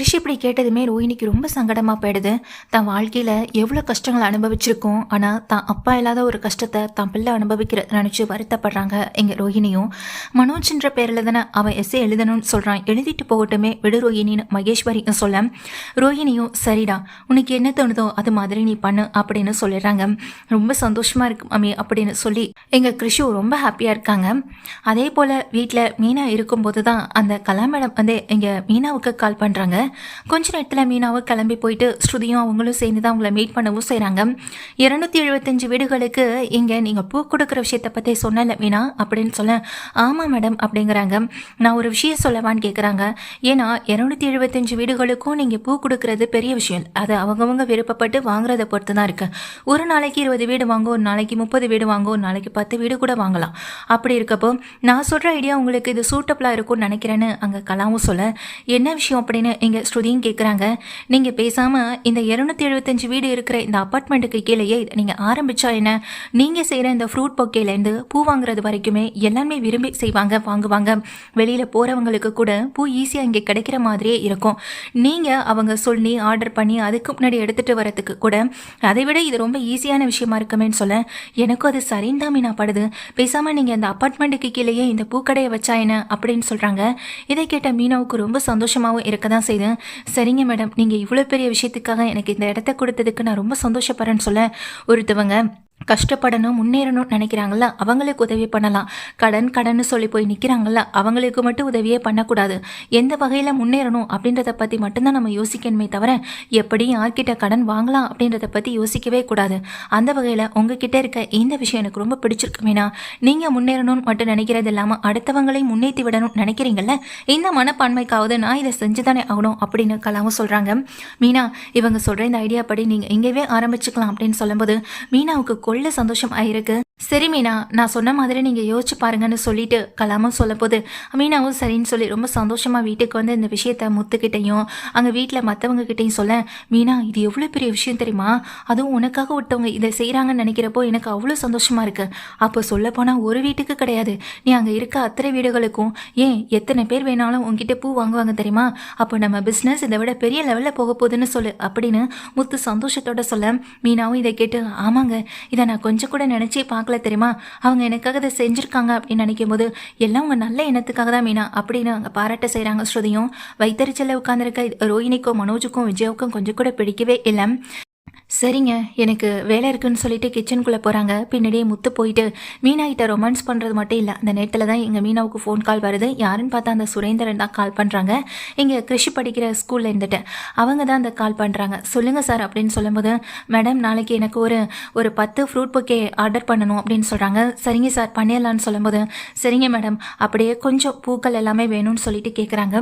கிருஷி இப்படி கேட்டதுமே ரோஹிணிக்கு ரொம்ப சங்கடமாக போயிடுது. தன் வாழ்க்கையில் எவ்வளோ கஷ்டங்களை அனுபவிச்சிருக்கோம் ஆனால் தான் அப்பா இல்லாத ஒரு கஷ்டத்தை தான் பிள்ளை அனுபவிக்கிற நினச்சி வருத்தப்படுறாங்க எங்கள் ரோஹிணியும். மனோஜ்ன்ற பேரில் தானே அவன் எஸ்ஏ எழுதணும்னு சொல்கிறான் எழுதிட்டு போகட்டுமே விடு ரோஹிணின்னு மகேஸ்வரி சொல்ல. ரோஹிணியும் சரிடா உனக்கு என்ன தோணுதோ அது மாதிரி நீ பண்ணு அப்படின்னு சொல்லிடுறாங்க. ரொம்ப சந்தோஷமாக இருக்கு மாமி அப்படின்னு சொல்லி எங்கள் கிருஷி ரொம்ப ஹாப்பியாக இருக்காங்க. அதே போல் வீட்டில் மீனா இருக்கும்போது தான் அந்த கலா மேடம் வந்து எங்கள் மீனாவுக்கு கால் பண்ணுறாங்க கொஞ்ச நேரத்தில் மீனாவும் கிளம்பி போயிட்டு ஸ்ருதியும் அவங்களும் சேர்ந்து தான் அவங்கள மீட் பண்ணவும் செய்கிறாங்க இரநூத்தி எழுபத்தஞ்சு வீடுகளுக்கு இங்கே நீங்கள் பூ கொடுக்குற விஷயத்தை பற்றி சொன்னல மீனா அப்படின்னு சொல்ல ஆமாம் மேடம் அப்படிங்கிறாங்க. நான் ஒரு விஷயம் சொல்லவான்னு கேட்குறாங்க ஏன்னா இரநூத்தி எழுபத்தஞ்சு வீடுகளுக்கும் நீங்கள் பூ கொடுக்கறது பெரிய விஷயம். அது அவங்கவுங்க விருப்பப்பட்டு வாங்குறத பொறுத்து தான் இருக்குது ஒரு நாளைக்கு இருபது வீடு வாங்க ஒரு நாளைக்கு முப்பது வீடு வாங்க ஒரு நாளைக்கு பத்து வீடு கூட வாங்கலாம். அப்படி இருக்கப்போ நான் சொல்கிற ஐடியா உங்களுக்கு இது சூட்டபிளாக இருக்கும்னு நினைக்கிறேன்னு அங்கே கலாவும் சொல்ல என்ன விஷயம்? அப்படின்னு இங்கே ஸ்ருதியும் கேட்குறாங்க நீங்கள் பேசாமல் இந்த இரநூத்தி எழுபத்தஞ்சு வீடு இருக்கிற இந்த அப்பார்ட்மெண்ட்டுக்கு கீழேயே நீங்கள் ஆரம்பித்தா என்ன? நீங்கள் செய்கிற இந்த ஃப்ரூட் பொக்கேலேருந்து பூ வாங்குறது வரைக்குமே எல்லாருமே விரும்பி செய்வாங்க வாங்குவாங்க. வெளியில் போகிறவங்களுக்கு கூட பூ ஈஸியாக இங்கே கிடைக்கிற மாதிரியே இருக்கும். நீங்கள் அவங்க சொல்லி ஆர்டர் பண்ணி அதுக்கு முன்னாடி எடுத்துகிட்டு வரத்துக்கு கூட அதை விட இது ரொம்ப ஈஸியான விஷயமா இருக்குமேன்னு சொல்ல எனக்கும் அது சரின்னு தான் மீனாப்படுது. படுது பேசாமல் நீங்கள் இந்த அப்பார்ட்மெண்ட்டுக்கு கீழேயே இந்த பூக்கடையை வச்சா என்ன அப்படின்னு சொல்கிறாங்க இதை கேட்ட மீனாவுக்கு ரொம்ப சந்தோஷமாகவும் இருக்க தான் செய்யுது சரிங்க மேடம். நீங்கள் இவ்வளோ பெரிய விஷயத்துக்காக எனக்கு இந்த இடத்த கொடுத்ததுக்கு நான் ரொம்ப சந்தோஷப்படுறேன்னு சொல்ல ஒருத்தவங்க கஷ்டப்படணும் முன்னேறணும்னு நினைக்கிறாங்கல்ல அவங்களுக்கு உதவி பண்ணலாம். கடன் கடன்னு சொல்லி போய் நிற்கிறாங்கல்ல அவங்களுக்கு மட்டும் உதவியே பண்ணக்கூடாது. எந்த வகையில் முன்னேறணும் அப்படின்றத பற்றி மட்டும்தான் நம்ம யோசிக்கணுமே தவிர எப்படி யார்கிட்ட கடன் வாங்கலாம் அப்படின்றத பற்றி யோசிக்கவே கூடாது. அந்த வகையில் உங்ககிட்ட இருக்க இந்த விஷயம் எனக்கு ரொம்ப பிடிச்சிருக்கு மீனா. நீங்கள் முன்னேறணும்னு மட்டும் நினைக்கிறது இல்லாமல் அடுத்தவங்களையும் முன்னேற்றி விடணும்னு நினைக்கிறீங்கல்ல இந்த மனப்பான்மைக்காவது நான் இதை செஞ்சு தானே ஆகணும் அப்படின்னு கலாவும் சொல்கிறாங்க மீனா இவங்க சொல்கிற இந்த ஐடியா படி நீங்கள் இங்கேயே ஆரம்பிச்சுக்கலாம் அப்படின்னு சொல்லும்போது மீனாவுக்கு கொள்ள சந்தோஷம் ஆயிருக்கு சரி மீனா நான் சொன்ன மாதிரி நீங்கள் யோசிச்சு பாருங்கன்னு சொல்லிட்டு கலாமும் சொல்லும்போது மீனாவும் சரின்னு சொல்லி ரொம்ப சந்தோஷமாக வீட்டுக்கு வந்து இந்த விஷயத்த முத்துக்கிட்டையும் அங்கே வீட்டில் மற்றவங்க கிட்டையும் சொல்ல மீனா இது எவ்வளோ பெரிய விஷயம் தெரியுமா? அதுவும் உனக்காக விட்டவங்க இதை செய்கிறாங்கன்னு நினைக்கிறப்போ எனக்கு அவ்வளோ சந்தோஷமாக இருக்குது அப்போ சொல்ல போனால் ஒரு வீட்டுக்கு கிடையாது. நீ அங்கே இருக்க அத்தனை வீடுகளுக்கும் ஏன் எத்தனை பேர் வேணாலும் உங்ககிட்ட பூ வாங்குவாங்க தெரியுமா? அப்போ நம்ம பிஸ்னஸ் இதை விட பெரிய லெவலில் போக போகுதுன்னு சொல்லு அப்படின்னு முத்து சந்தோஷத்தோட சொல்ல மீனாவும் இதை கேட்டு ஆமாங்க இதை நான் கொஞ்சம் கூட நினச்சே பார்க்கல தெரியுமா? அவங்க எனக்காக இதை செஞ்சுருக்காங்க அப்படின்னு நினைக்கும் போது எல்லாம் உங்கள் நல்ல எண்ணத்துக்காக தான் மீனா அப்படின்னு அங்கே பாராட்ட செய்கிறாங்க ஸ்ருதியும். வைத்தறிச்சலில் உட்காந்துருக்க ரோஹினிக்கும் மனோஜுக்கும் விஜயாவுக்கும் கொஞ்சம் கூட பிடிக்கவே இல்லை. சரிங்க எனக்கு வேலை இருக்குன்னு சொல்லிட்டு கிச்சனுக்குள்ளே போகிறாங்க பின்னாடியே முத்து போயிட்டு மீனாகிட்ட ரொமான்ஸ் பண்ணுறது மட்டும் இல்லை. அந்த நேரத்தில் தான் எங்கள் மீனாவுக்கு ஃபோன் கால் வருது. யாருன்னு பார்த்தா அந்த சுரேந்திரன் தான் கால் பண்ணுறாங்க இங்கே கிருஷி படிக்கிற ஸ்கூலில் இருந்துட்டு அவங்க தான் அந்த கால் பண்ணுறாங்க சொல்லுங்கள் சார் அப்படின்னு சொல்லும்போது மேடம் நாளைக்கு எனக்கு ஒரு ஒரு பத்து ஃப்ரூட் பொக்கே ஆர்டர் பண்ணணும் அப்படின்னு சொல்கிறாங்க சரிங்க சார் பண்ணிடலான்னு சொல்லும்போது சரிங்க மேடம் அப்படியே கொஞ்சம் பூக்கள் எல்லாமே வேணும்னு சொல்லிட்டு கேட்குறாங்க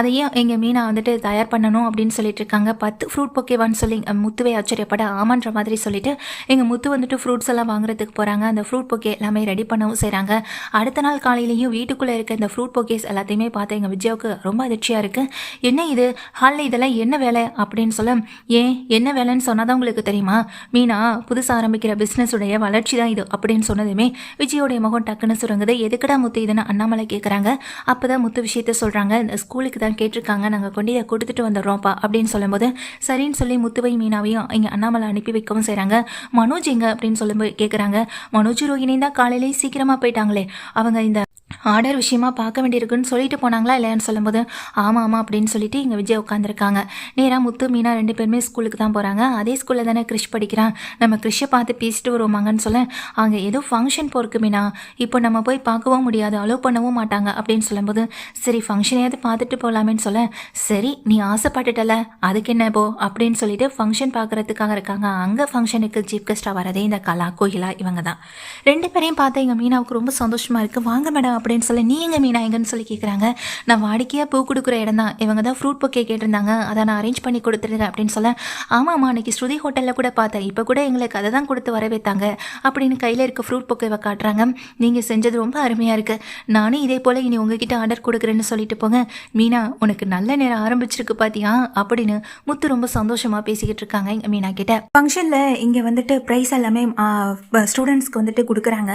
அதையும் எங்கள் மீனா வந்துட்டு தயார் பண்ணணும் அப்படின்னு சொல்லிட்டு இருக்காங்க. பத்து ஃப்ரூட் பொக்கேவான்னு சொல்லி முத்துவே ஆச்சரியம் பட ஆமான்ற மாதிரி சொல்லிட்டு எங்கள் முத்து வந்துட்டு ஃப்ரூட்ஸ் எல்லாம் வாங்குறதுக்கு போகிறாங்க அந்த ஃப்ரூட் பொக்கே எல்லாமே ரெடி பண்ணவும் செய்கிறாங்க அடுத்த நாள் காலையிலையும் வீட்டுக்குள்ளே இருக்க இந்த ஃப்ரூட் பொக்கேஸ் எல்லாத்தையுமே பார்த்து எங்கள் விஜயாவுக்கு ரொம்ப அதிர்ச்சியாக இருக்குது என்ன இது? ஹாலில் இதெல்லாம் என்ன வேலை? அப்படின்னு சொல்ல ஏன்? என்ன வேலைன்னு சொன்னால் தான் உங்களுக்கு தெரியுமா? மீனா புதுசாக ஆரம்பிக்கிற பிஸ்னஸுடைய வளர்ச்சி தான் இது அப்படின்னு சொன்னதுமே விஜயோடைய முகம் டக்குன்னு சுருங்குது. எதுக்குடா முத்து இதுன்னு அண்ணாமலை கேட்குறாங்க அப்போ தான் முத்து விஷயத்த சொல்கிறாங்க இந்த ஸ்கூலுக்கு தான் கேட்டிருக்காங்க. நாங்கள் கொண்டு இதை கொடுத்துட்டு வந்துடுறோம்ப்பா அப்படின்னு சொல்லும்போது சரின்னு சொல்லி முத்துவை மீனாவையும் இங்கே அண்ணாமலை அனுப்பி வைக்கவும் செய்கிறாங்க மனோஜ் எங்க? அப்படின்னு சொல்லும்போது கேட்குறாங்க மனோஜ் ரோஹினி தான் காலையிலேயே சீக்கிரமாக போயிட்டாங்களே. அவங்க இந்த ஆர்டர் விஷயமா பார்க்க வேண்டியிருக்குன்னு சொல்லிட்டு போனாங்களா இல்லையான்னு சொல்லும்போது ஆமாம் ஆமாம் அப்படின்னு சொல்லிட்டு இங்கே விஜய் உட்காந்துருக்காங்க நேராக முத்து மீனா ரெண்டு பேருமே ஸ்கூலுக்கு தான் போகிறாங்க அதே ஸ்கூலில் தானே கிறிஷ் படிக்கிறான். நம்ம கிறிஷை பார்த்து பேசிட்டு வருவாங்கன்னு சொல்ல அங்கே ஏதோ ஃபங்க்ஷன் போருக்கு மீனா. இப்போ நம்ம போய் பார்க்கவும் முடியாது அலோவ் பண்ணவும் மாட்டாங்க அப்படின்னு சொல்லும்போது சரி ஃபங்க்ஷனையாவது பார்த்துட்டு போகலாமேன்னு சொல்ல சரி நீ ஆசைப்பட்டுட்டல அதுக்கு என்ன போ அப்படின்னு சொல்லிட்டு ஃபங்க்ஷன் பார்க்கறதுக்காக இருக்காங்க. அங்கே ஃபங்க்ஷனுக்கு சீஃப் கெஸ்ட்டாக வரதே இந்த கலா கோகிலா இவங்க தான். ரெண்டு பேரையும் பார்த்தா எங்கள் மீனாவுக்கு ரொம்ப சந்தோஷமாக இருக்குது வாங்க மேடம் அப்படி அப்படின்னு சொல்லி நீ எங்க மீனா எங்கன்னு சொல்லி கேட்குறாங்க நான் வாடிக்கையாக பூ கொடுக்குற இடம் தான் இவங்க தான் ஃப்ரூட் பொக்கே கேட்டிருந்தாங்க. அதை நான் அரேஞ்ச் பண்ணி கொடுத்துருக்கேன் அப்படின்னு சொல்ல ஆமாம்மா அன்னைக்கு ஸ்ருதி ஹோட்டலில் கூட பார்த்தேன். இப்போ கூட எங்களுக்கு அதை தான் கொடுத்து வரவேத்தாங்க அப்படின்னு கையில் இருக்க ஃப்ரூட் பொக்கேவை காட்டுறாங்க. நீங்கள் செஞ்சது ரொம்ப அருமையாக இருக்குது நானும் இதே போல் இனி உங்ககிட்ட ஆர்டர் கொடுக்குறேன்னு சொல்லிட்டு போங்க. மீனா உனக்கு நல்ல நேரம் ஆரம்பிச்சிருக்கு பார்த்தியா அப்படின்னு முத்து ரொம்ப சந்தோஷமாக பேசிக்கிட்டு இருக்காங்க எங்கள் மீனா கிட்ட. ஃபங்க்ஷனில் இங்கே வந்துட்டு ப்ரைஸ் எல்லாமே ஸ்டூடெண்ட்ஸ்க்கு வந்துட்டு கொடுக்குறாங்க.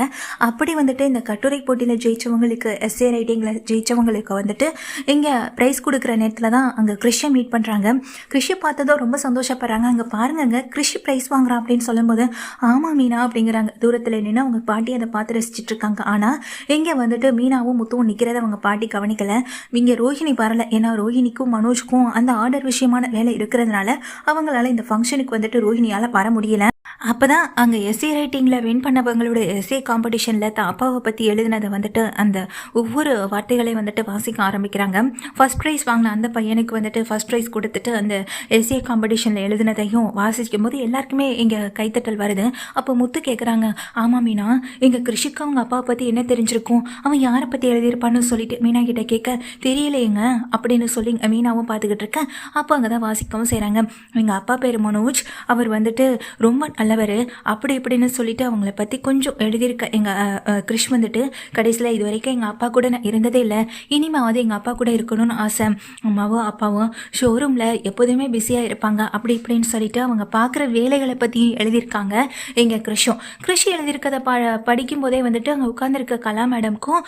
அப்படி வந்துட்டு இந்த கட்டுரை போட்டியில் ஜெயிச்சவங்க அவங்களுக்கு எஸ்ஏ ரைட்டிங்கில் ஜெயித்தவங்களுக்கு வந்துட்டு இங்கே ப்ரைஸ் கொடுக்குற நேரத்தில் தான் அங்கே கிறிஷை மீட் பண்ணுறாங்க கிறிஷை பார்த்ததும் ரொம்ப சந்தோஷப்படுறாங்க. அங்கே பாருங்கங்க கிறிஷ் ப்ரைஸ் வாங்குறான் அப்படின்னு சொல்லும்போது ஆமாம் மீனா அப்படிங்கிறாங்க. தூரத்தில் நின்று அவங்க பாட்டி அதை பார்த்து ரசிச்சுட்டு இருக்காங்க. ஆனால் இங்கே வந்துட்டு மீனாவும் முத்துவும் நிற்கிறத அவங்க பாட்டி கவனிக்கலை. இங்கே ரோஹிணி வரல ஏன்னா ரோஹிணிக்கும் மனோஜ்க்கும் அந்த ஆர்டர் விஷயமான வேலை இருக்கிறதுனால அவங்களால இந்த ஃபங்க்ஷனுக்கு வந்துட்டு ரோஹிணியால் வர முடியல. அப்போ தான் அங்கே எஸ்ஏ ரைட்டிங்கில் வின் பண்ணவங்களோட எஸ்ஏ காம்படிஷனில் தான் அப்பாவை பற்றி எழுதினதை வந்துட்டு அந்த ஒவ்வொரு வார்த்தைகளையும் வந்துட்டு வாசிக்க ஆரம்பிக்கிறாங்க. ஃபர்ஸ்ட் ப்ரைஸ் வாங்கின அந்த பையனுக்கு வந்துட்டு ஃபர்ஸ்ட் ப்ரைஸ் கொடுத்துட்டு அந்த எஸ்ஏ காம்படிஷனில் எழுதினதையும் வாசிக்கும் போது எல்லாருக்குமே இங்கே கைத்தட்டல் வருது. அப்போ முத்து கேட்குறாங்க ஆமாம் மீனா எங்கள் கிருஷிக்கு அவங்க அப்பாவை பற்றி என்ன தெரிஞ்சிருக்கும்? அவன் யாரை பற்றி எழுதியிருப்பான்னு சொல்லிட்டு மீனா கிட்ட கேட்க தெரியலையேங்க அப்படின்னு சொல்லி மீனாவும் பார்த்துக்கிட்டு இருக்கேன் அப்போ அங்கே தான் வாசிக்கவும் செய்கிறாங்க எங்கள் அப்பா பேர் மனோஜ். அவர் வந்துட்டு ரொம்ப நல்லவர் அப்படி இப்படின்னு சொல்லிட்டு அவங்கள பற்றி கொஞ்சம் எழுதியிருக்க எங்கள் கிறிஷ் வந்துட்டு கடைசியில் இது வரைக்கும் எங்கள் அப்பா கூட நான் இருந்ததே இல்லை. இனிமாவது எங்கள் அப்பா கூட இருக்கணும்னு ஆசை. அம்மாவும் அப்பாவும் ஷோரூமில் எப்போதுமே பிஸியாக இருப்பாங்க. அப்படி இப்படின்னு சொல்லிட்டு அவங்க பார்க்குற வேலைகளை பற்றி எழுதியிருக்காங்க எங்கள் கிறிஷும் கிறிஷ் எழுதியிருக்கதை ப படிக்கும்போதே வந்துட்டு அங்கே உட்காந்துருக்க கலா மேடம்க்கும்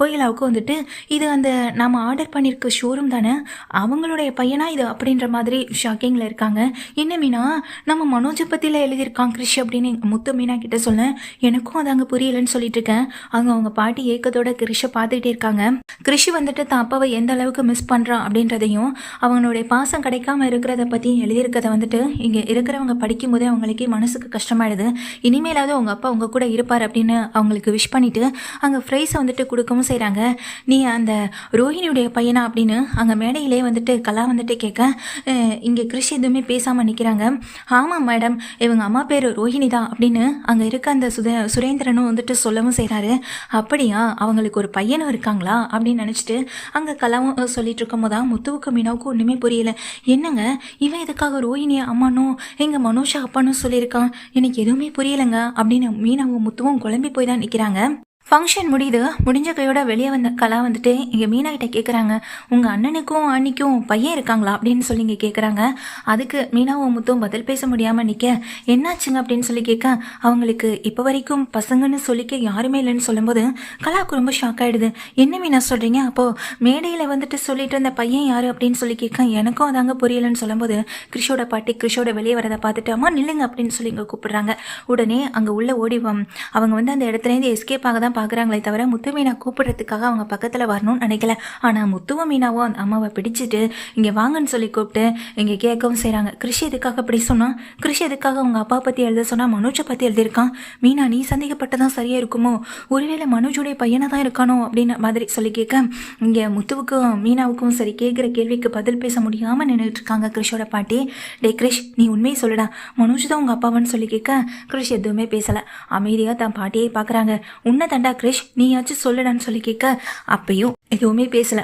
கோயிலாவுக்கும் வந்துட்டு இது அந்த நம்ம ஆர்டர் பண்ணியிருக்க ஷோரூம் தானே? அவங்களுடைய பையனா இது அப்படின்ற மாதிரி ஷாக்கிங்கில் இருக்காங்க. என்ன மீனா நம்ம மனோஜை தமிழில் எழுதியிருக்கான் கிருஷ் அப்படின்னு முத்து மீனா கிட்ட சொன்னேன். எனக்கும் அது அங்கே புரியலன்னு சொல்லிட்டு இருக்கேன் அங்கே அவங்க பாட்டி ஏக்கத்தோட கிருஷை பார்த்துக்கிட்டே இருக்காங்க. கிருஷி வந்துட்டு தான் அப்பாவை எந்த அளவுக்கு மிஸ் பண்ணுறான் அப்படின்றதையும் அவங்களுடைய பாசம் கிடைக்காம இருக்கிறத பற்றி எழுதியிருக்கதை வந்துட்டு இங்கே இருக்கிறவங்க படிக்கும்போதே அவங்களுக்கே மனசுக்கு கஷ்டமாயிடுது. இனிமேலாவது அவங்க அப்பா அவங்க கூட இருப்பார் அப்படின்னு அவங்களுக்கு விஷ் பண்ணிவிட்டு அங்கே ஃப்ரைஸை வந்துட்டு கொடுக்கவும் செய்கிறாங்க நீ அந்த ரோஹிணியுடைய பையனா அப்படின்னு அங்கே மேடையிலே வந்துட்டு கலா வந்துட்டு கேட்க இங்கே கிருஷி எதுவுமே பேசாமல் நிற்கிறாங்க ஆமாம் மேடம் இவங்க அம்மா பேர் ரோஹிணி தான் அப்படின்னு அங்கே இருக்க அந்த சுத சுரேந்திரனும் வந்துட்டு சொல்லவும் செய்கிறாரு அப்படியா? அவங்களுக்கு ஒரு பையனும் இருக்காங்களா? அப்படின்னு நினச்சிட்டு அங்கே கலாவும் சொல்லிட்டு இருக்கும் போதான் முத்துவுக்கும் மீனாவுக்கும் ஒன்றுமே புரியல. என்னங்க? இவன் எதுக்காக ரோஹிணி அம்மானும் எங்கள் மனோஷா அப்பானும் சொல்லியிருக்கான்? எனக்கு எதுவுமே புரியலைங்க. அப்படின்னு மீனாவும் முத்துவும் குழம்பி போய் தான் நிற்கிறாங்க ஃபங்க்ஷன் முடியுது. முடிஞ்ச கையோட வெளியே வந்த கலா வந்துட்டு இங்கே மீனாகிட்ட கேட்குறாங்க உங்கள் அண்ணனுக்கும் அண்ணிக்கும் பையன் இருக்காங்களா? அப்படின்னு சொல்லி இங்கே கேட்குறாங்க அதுக்கு மீனாவும் முத்தும் பதில் பேச முடியாமல் நிற்க என்னாச்சுங்க அப்படின்னு சொல்லி கேட்க அவங்களுக்கு இப்போ வரைக்கும் பசங்கன்னு சொல்லிக்க யாருமே இல்லைன்னு சொல்லும்போது கலாவுக்கு ரொம்ப ஷாக் ஆகிடுது என்ன மீனா சொல்கிறீங்க அப்போது மேடையில் வந்துட்டு சொல்லிட்டு இருந்த பையன் யார்? அப்படின்னு சொல்லி கேட்க எனக்கும் அதாங்க புரியலன்னு சொல்லும்போது கிருஷோட பாட்டி கிருஷோட வெளியே வரதை பார்த்துட்டு அம்மா நில்லுங்க அப்படின்னு சொல்லி இங்கே கூப்பிடுறாங்க. உடனே அங்கே உள்ள ஓடி அவங்க வந்து அந்த இடத்துலேருந்து எஸ்கேப் ஆக தான் பார்க்குறாங்களே தவிர முத்து மீனா கூப்பிடுறதுக்காக அவங்க பக்கத்தில் வரணும்னு நினைக்கல. ஆனால் முத்துவ மீனாவும் அந்த அம்மாவை பிடிச்சிட்டு இங்கே வாங்கன்னு சொல்லி கூப்பிட்டு இங்கே கேட்கவும் செய்கிறாங்க கிருஷி எதுக்காக அப்படி சொன்னான் கிருஷி எதுக்காக அவங்க அப்பா பற்றி எழுத சொன்னால் மனோஜை பற்றி எழுதியிருக்கான். மீனா நீ சந்தேகப்பட்டதான் சரியாக இருக்குமோ? ஒருவேளை மனோஜுடைய பையனாக தான் இருக்கானோ? அப்படின்னு மாதிரி சொல்லி கேட்க இங்கே முத்துவுக்கும் மீனாவுக்கும் சரி கேட்குற கேள்விக்கு பதில் பேச முடியாமல் நின்றுட்டு இருக்காங்க கிருஷோட பாட்டி. டே கிரிஷ் நீ உண்மையை சொல்லுடா. மனோஜ் தான் உங்கள் அப்பாவான்னு சொல்லி கேட்க கிரிஷ் எதுவுமே பேசலை. அமைதியாக தன் பாட்டியை பார்க்குறாங்க. உன்னை தன் ஏண்டா கிரிஷ். நீயாச்சும் சொல்லுடான்னு சொல்லி கேட்க அப்பயும் எதுவுமே பேசல.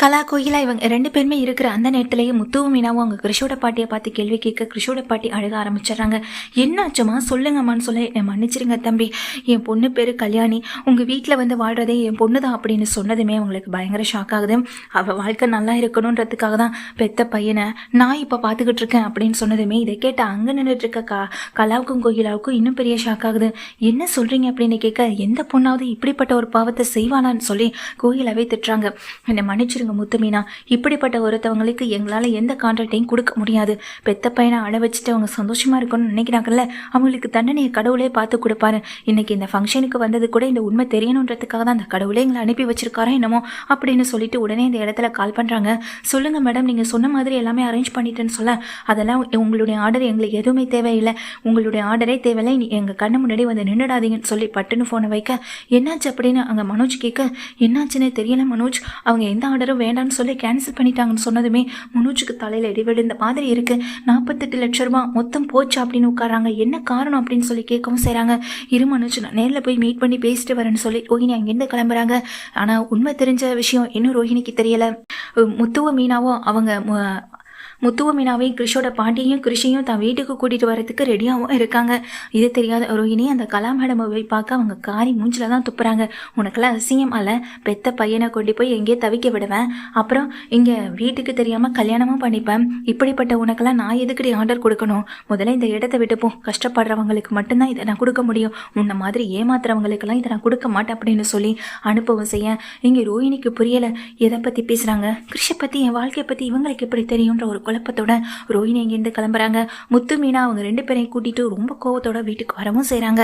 கலா கோயிலா இவங்க ரெண்டு பேருமே இருக்கிற அந்த நேரத்திலேயே முத்துவும் மீனாவும் அவங்க கிருஷோட பாட்டியை பார்த்து கேள்வி கேட்க கிருஷோட பாட்டி அழுக ஆரம்பிச்சிடுறாங்க. என்னாச்சுமா சொல்லுங்கம்மான்னு சொல்ல என்னை மன்னிச்சிருங்க தம்பி. என் பொண்ணு பேர் கல்யாணி. உங்கள் வீட்டில் வந்து வாழ்றதே என் பொண்ணு தான் அப்படின்னு சொன்னதுமே அவங்களுக்கு பயங்கர ஷாக் ஆகுது. அவள் வாழ்க்கை நல்லா இருக்கணுன்றதுக்காக தான் பெத்த பையனை நான் இப்போ பார்த்துக்கிட்டு இருக்கேன் அப்படின்னு சொன்னதுமே இதை கேட்ட அங்கே நின்றுட்டு இருக்க கலாவுக்கும் கோயிலாவுக்கும் இன்னும் பெரிய ஷாக் ஆகுது. என்ன சொல்கிறீங்க அப்படின்னு கேட்க எந்த பொண்ணாவது இப்படிப்பட்ட ஒரு பாவத்தை செய்வானான்னு சொல்லி கோகிலாவே திட்டுறாங்க. என்னை மன்னிச்சிருங்க முத்துமீனா. இப்படிப்பட்ட ஒருத்தவங்களுக்கு எங்களால் எந்த கான்ட்ராக்டையும் கொடுக்க முடியாது. பெத்த பையனை அழ வச்சுட்டு அவங்க சந்தோஷமாக இருக்கணும்னு நினைக்கிறாங்கல்ல அவங்களுக்கு தண்டனையை கடவுளே பார்த்து கொடுப்பாரு. இன்னைக்கு இந்த ஃபங்க்ஷனுக்கு வந்தது கூட இந்த உண்மை தெரியணுன்றதுக்காக தான் அந்த கடவுளே எங்களை அனுப்பி வச்சிருக்காரோ என்னமோ அப்படின்னு சொல்லிட்டு உடனே இந்த இடத்துல கால் பண்ணுறாங்க சொல்லுங்க மேடம் நீங்கள் சொன்ன மாதிரி எல்லாமே அரேஞ்ச் பண்ணிட்டேன்னு சொல்ல அதெல்லாம் உங்களுடைய ஆர்டர் எங்களுக்கு எதுவுமே தேவையில்லை. உங்களுடைய ஆர்டரே தேவையில்லை. நீ எங்கள் கண்ணு முன்னாடி வந்து நின்றுடாதீங்கன்னு சொல்லி பட்டுன்னு ஃபோனை வைக்க என்னாச்சு அப்படின்னு அங்கே மனோஜ் கேட்க என்னாச்சுன்னே தெரியல மனோஜ். அவங்க எந்த ஆர்டரும் வேண்டாம்னு சொல்லி கேன்சல் பண்ணிட்டாங்கன்னு சொன்னதுமே மனோஜுக்கு தலையில் இடி விழுந்த மாதிரி இருக்கு. நாற்பத்தெட்டு லட்ச ரூபாய் மொத்தம் போச்சு அப்படின்னு உட்காராங்க என்ன காரணம் அப்படின்னு சொல்லி கேட்கவும் செய்கிறாங்க இரு மனோஜ் நான் நேரில் போய் மீட் பண்ணி பேசிட்டு வரேன்னு சொல்லி ரோஹினி அங்கேருந்து கிளம்புறாங்க. ஆனால் உண்மை தெரிஞ்ச விஷயம் இன்னும் ரோஹிணிக்கு தெரியல. முத்துவ மீனாவும் அவங்க முத்துவமினாவை முத்துவ மீனாவையும் கிறிஷோட பாட்டியையும் கிறிஷையும் தான் வீட்டுக்கு கூட்டிட்டு வரதுக்கு ரெடியாகவும் இருக்காங்க. இது தெரியாத ரோஹிணி அந்த கலா மேடமை போய் பார்க்க அவங்க காரி மூஞ்சில தான் துப்புறாங்க. உனக்கெல்லாம் அசிங்கம் அல்ல. பெத்த பையனை கொண்டு போய் எங்கேயே தவிக்க விடுவேன். அப்புறம் இங்க வீட்டுக்கு தெரியாம கல்யாணமும் பண்ணிப்பேன். இப்படிப்பட்ட உனக்கெல்லாம் நான் எதுக்கடி ஆர்டர் கொடுக்கணும்? முதல்ல இந்த இடத்த விட்டு போ. கஷ்டப்படுறவங்களுக்கு மட்டும்தான் இதை நான் கொடுக்க முடியும். உன்னை மாதிரி ஏமாத்துறவங்களுக்கெல்லாம் இதை நான் கொடுக்க மாட்டேன் அப்படின்னு சொல்லி அனுபவம் செய்ய. இங்க ரோஹிணிக்கு புரியல. எதை பத்தி பேசுறாங்க? கிருஷை பத்தி என் வாழ்க்கையை பத்தி இவங்களுக்கு எப்படி தெரியுன்ற ஒரு குழப்பத்தோட ரோஹிணி இங்கிருந்து கிளம்புறாங்க. முத்து மீனா அவங்க ரெண்டு பேரையும் கூட்டிட்டு ரொம்ப கோவத்தோட வீட்டுக்கு வரவும் செய்றாங்க.